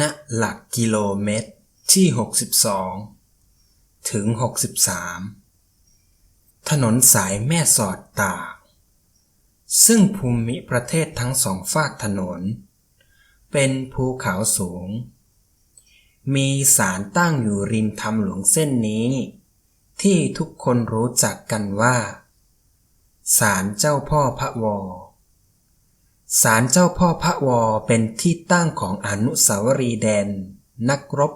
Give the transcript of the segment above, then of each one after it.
ณหลักกิโลเมตรที่ 62 ถึง 63 ถนนสายแม่สอดตาก ซึ่งภูมิประเทศทั้งสองฝากถนน เป็นภูเขาสูง มีศาลตั้งอยู่ริมทำหลวงเส้นนี้ ที่ทุกคนรู้จักกันว่าศาลเจ้าพ่อพระวอ ศาลเจ้าพ่อพระวอเป็นที่ตั้งของอนุสาวรีย์แดน นักรบ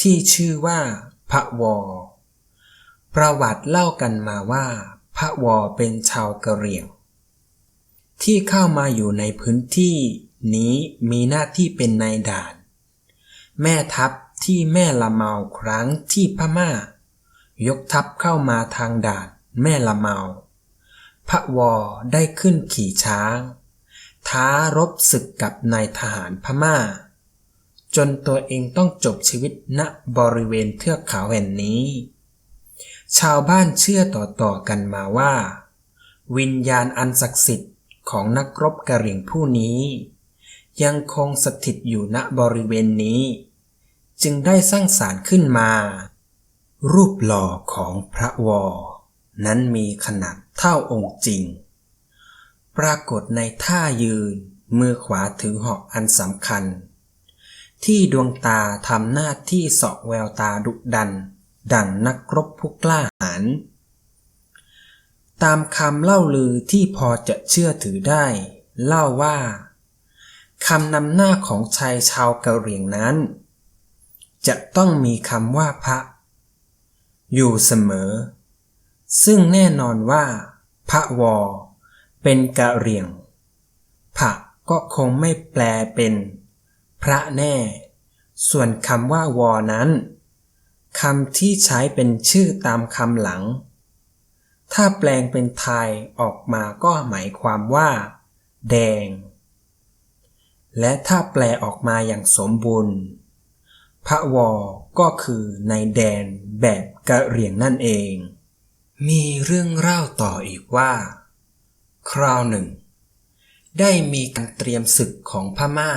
ที่ชื่อว่าพระวอ ประวัติเล่ากันมาว่า พระวอเป็นชาวกะเหรี่ยง ที่เข้ามาอยู่ในพื้นที่นี้มีหน้าที่เป็นนายด่าน แม่ทัพที่แม่ละเมาครั้งที่พม่า ยกทัพเข้ามาทางด่านแม่ละเมา พระวอได้ขึ้นขี่ช้าง ท้ารบศึกกับนายทหารพม่า จนตัวเองต้องจบชีวิตณบริเวณเทือกเขาแห่งนี้ ชาวบ้านเชื่อต่อๆกันมาว่า วิญญาณอันศักดิ์สิทธิ์ของนักรบกระเหรี่ยงผู้นี้ ยังคงสถิตอยู่ณบริเวณนี้ จึงได้สร้างสารขึ้นมา รูปหล่อของพระวอ นั้นมีขนาดเท่าองค์จริง ปรากฏในท่ายืน มือขวาถือหอกอันสำคัญ ที่ดวงตาทำหน้าที่สอกแววตาดุดัน ดังนักรบผู้กล้าหาญตามคำเล่าลือที่พอจะเชื่อถือได้ เล่าว่าคำนำหน้าของชายชาวกะเหรี่ยงนั้น จะต้องมีคำว่าพระ อยู่เสมอ ซึ่งแน่นอนว่า พระวอ เป็นกะเหรี่ยง ผะก็คงไม่แปลเป็น พระแน่ ส่วนคำว่าวอนั้นคำที่ใช้เป็นชื่อตามคำหลัง ถ้าแปลงเป็นไทยออกมาก็หมายความว่า แดง และถ้าแปลออกมาอย่างสมบูรณ์ พระวอก็คือในแดนแบบกะเหรี่ยงนั่นเอง มีเรื่องเล่าต่ออีกว่า คราวหนึ่ง ได้มีการเตรียมศึกของพม่า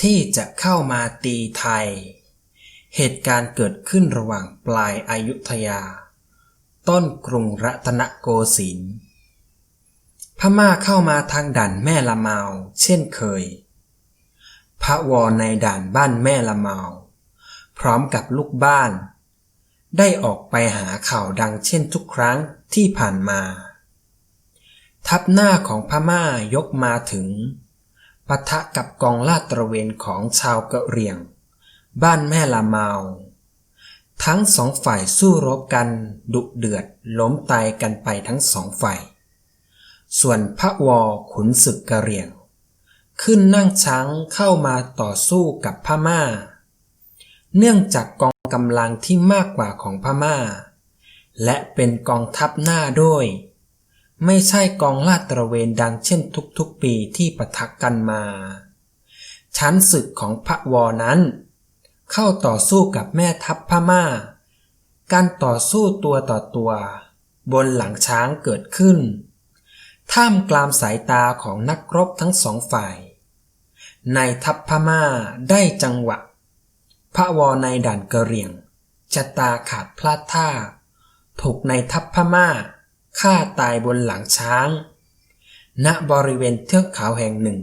ที่จะเข้ามาตีไทย เหตุการณ์เกิดขึ้นระหว่างปลายอายุทยา ต้นกรุงรัตนโกสินทร์พม่าเข้ามาทางด่านแม่ละเมา เช่นเคย พระวอในด่านบ้านแม่ละเมา พร้อมกับลูกบ้าน ได้ออกไปหาข่าวดังเช่นทุกครั้งที่ผ่านมา ทัพหน้าของพม่ายกมาถึงปะทะกับกองลาดตระเวนของชาวกะเหรี่ยง บ้านแม่ละเมา ทั้งสองฝ่ายสู้รบกันดุเดือดล้มตายกันไปทั้งสองฝ่าย ส่วนพระวอขุนศึกกะเหรี่ยง ขึ้นนั่งช้างเข้ามาต่อสู้กับพม่า เนื่องจากกองกำลังที่มากกว่าของพม่า และเป็นกองทัพหน้าด้วย ไม่ใช่กองลาดตระเวนดังเช่นทุกๆปีที่ปะทะกกันมา ชั้นศึกของพระวอนั้น เข้าต่อสู้กับแม่ทัพพม่า การต่อสู้ตัวต่อตัว บนหลังช้างเกิดขึ้น ท่ามกลางสายตาของนักรบทั้งสองฝ่ายในทัพพม่าได้จังหวะ พระวอในด่านกระเรียงจะตาขาดพลาดท่า ถูกในทัพพม่า ฆ่าตายบนหลังช้าง ณบริเวณเทือกเขาแห่งหนึ่ง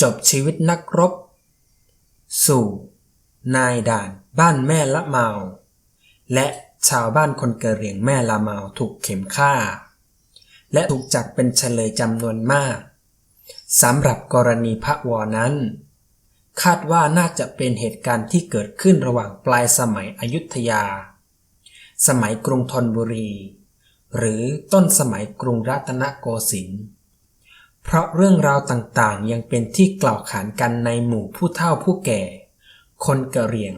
จบชีวิตนักรบ สู่ นายด่านบ้านแม่ละเมา และชาวบ้านคนเกรียงแม่ละเมาถูกเข็มฆ่า และถูกจับเป็นเฉลยจำนวนมากสำหรับกรณีพระวอนั้น คาดว่าน่าจะเป็นเหตุการณ์ที่เกิดขึ้นระหว่างปลายสมัยอยุธยา สมัยกรุงธนบุรี หรือต้นสมัยกรุงรัตนโกสินทร์เพราะเรื่องราวต่างๆ ยังเป็นที่กล่าวขานกันในหมู่ผู้เฒ่าผู้แก่ คนกะเหรี่ยง